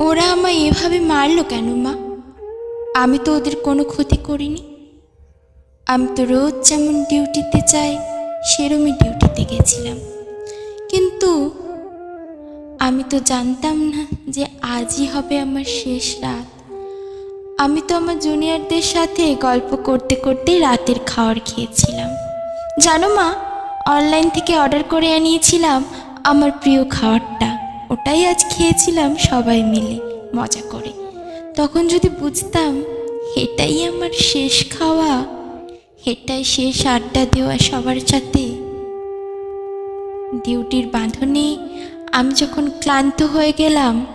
ওরা আমায় এভাবে মারলো কেন, মা? আমি তো ওদের কোনো ক্ষতি করিনি। আমি তো রোজ যেমন ডিউটিতে যাই, সেরমই ডিউটিতে গেছিলাম। কিন্তু আমি তো জানতাম না যে আজই হবে আমার শেষ রাত। আমি তো আমার জুনিয়রদের সাথে গল্প করতে করতে রাতের খাবার খেয়েছিলাম। জানো মা, অনলাইন থেকে অর্ডার করে আনিয়েছিলাম আমার প্রিয় খাবারটা ওটাই আজ খেয়েছিলাম সবাই মিলে, মজা করে। তখন যদি বুঝতাম এটাই আমার শেষ খাওয়া, এটাই শেষ আড্ডা দেওয়া সবার সাথে। ডিউটির বাঁধনে আমি যখন ক্লান্ত হয়ে গেলাম,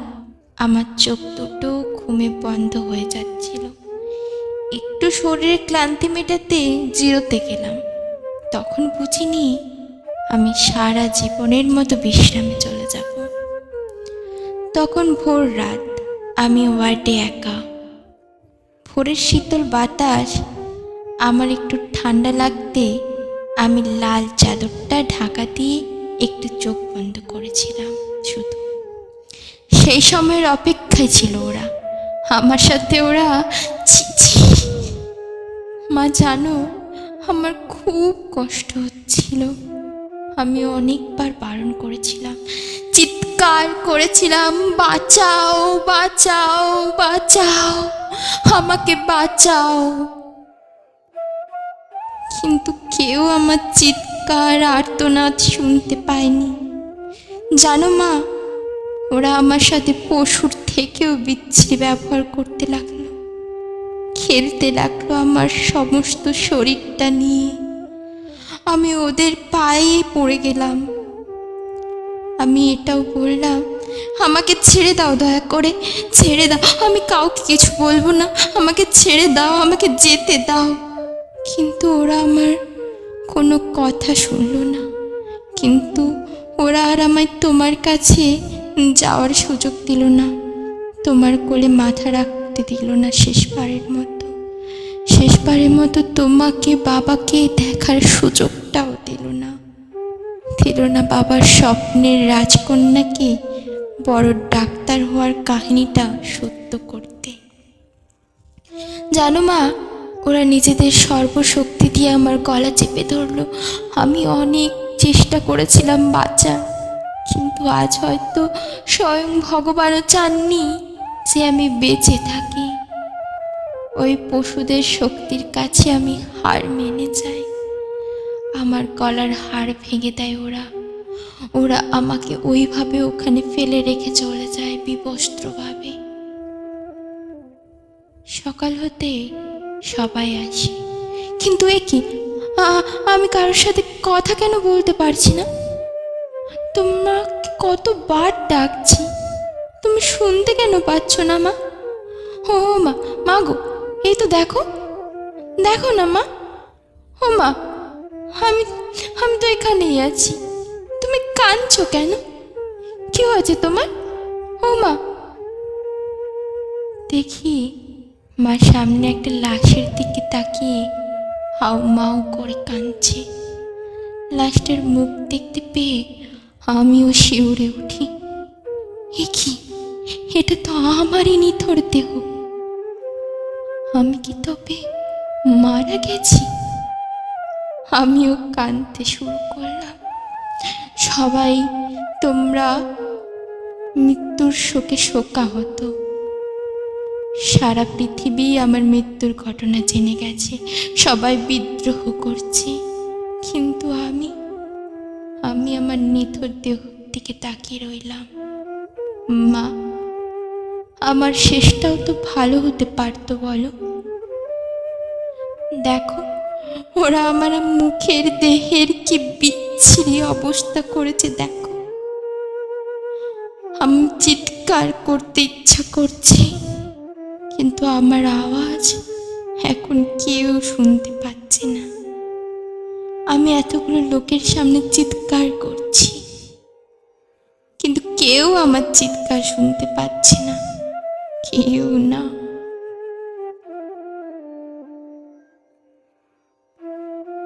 আমার চোখ দুটো ঘুমে বন্ধ হয়ে যাচ্ছিল। একটু শরীরে ক্লান্তি মেটাতে জিরোতে গেলাম। তখন বুঝিনি আমি সারা জীবনের মতো বিশ্রামে চলে তখন ভোর রাত, আমি ওয়ার্ডে একা। ভোরের শীতল বাতাস, আমার একটু ঠান্ডা লাগতে, আমি লাল চাদরটা ঢাকা দিয়ে একটু চোখ বন্ধ করেছিলাম শুধু। সেই সময়ের অপেক্ষায় ছিল ওরা। আমার সাথে ওরা। মা, জানো, আমার খুব কষ্ট হচ্ছিল। আমি অনেকবার বারণ করেছিলাম চিৎকার করেছিলাম, বাঁচাও বাঁচাও বাঁচাও, আমাকে বাঁচাও। কিন্তু কেউ আমার চিৎকার, আর্তনাদ শুনতে পায়নি। জানো মা, ওরা আমার সাথে পশুর থেকেও বিচ্ছিরি ব্যবহার করতে লাগল। খেলতে লাগল আমার সমস্ত শরীরটা নিয়ে। আমি ওদের পায়ে পড়ে গেলাম। আমি এটাও বললাম। আমাকে ছেড়ে দাও দয়া করে, ছেড়ে দাও। আমি কাউকে কিছু বলব না। আমাকে ছেড়ে দাও, আমাকে যেতে দাও। কিন্তু ওরা আমার কোনো কথা শুনলো না। কিন্তু ওরা আর আমায় তোমার কাছে যাওয়ার সুযোগ দিল না। তোমার কোলে মাথা রাখতে দিল না শেষবারের মতো। শেষবারের মতো তোমাকে, বাবাকে দেখার সুযোগটাও দিল না। দিল বাবার স্বপ্নের রাজকন্যাকে বড় ডাক্তার হওয়ার কাহিনীটা সত্য করতে। জানো মা, ওরা নিজেদের সর্বশক্তি দিয়ে আমার গলা চেপে ধরলো। আমি অনেক চেষ্টা করেছিলাম বাঁচা কিন্তু আজ হয়তো স্বয়ং ভগবানও চাননি যে আমি বেঁচে থাকি। ওই পশুদের শক্তির কাছে আমি হার মেনে যাই। আমার গলার হাড় ভেঙে দেয় ওরা। ওরা আমাকে ওইভাবে ওখানে ফেলে রেখে চলে যায় বিবস্ত্রভাবে। সকাল হতে সবাই আসে। কিন্তু এ কি? আমি কারোর সাথে কথা কেন বলতে পারছি না? তোমরা কতবার ডাকছি। তুমি শুনতে কেন পাচ্ছ না, মা? ও, মা মা গো, এই তো দেখো। দেখো না, মা। ও, মা আমি আমি তো এখানেই আছি। তুমি কাঁদছো কেন? কি হয়েছে তোমার? ও মা। দেখি, মা সামনে একটা লাশের দিকে তাকিয়ে হাউ মাও করে কাঁদছে। লাশটার মুখ দেখতে পেয়ে আমিও শিউরে উঠি। এ কি? এটা তো আমারই নিথর দেহ। আমি কি তবে মারা গেছি? আমিও কাঁদতে শুরু করলাম। সবাই তোমরা মৃত্যুর শোকে শোকা হতো সারা পৃথিবী আমার মৃত্যুর ঘটনা জেনে গেছে। সবাই বিদ্রোহ করছে। কিন্তু আমি আমি আমার নিথর দেহ দিকে তাকিয়ে রইলাম। মা, আমার শেষটাও তো ভালো হতে পারতো বলো। দেখো ওরা আমার মুখের দেহের কি বিচ্ছিরি অবস্থা করেছে, দেখো। আমি চিৎকার করতে ইচ্ছা করছি, কিন্তু আমার আওয়াজ এখন কেউ শুনতে পাচ্ছে না। আমি এতগুলো লোকের সামনে চিৎকার করছি, কিন্তু কেউ আমার চিৎকার শুনতে পাচ্ছে না, কেউ না।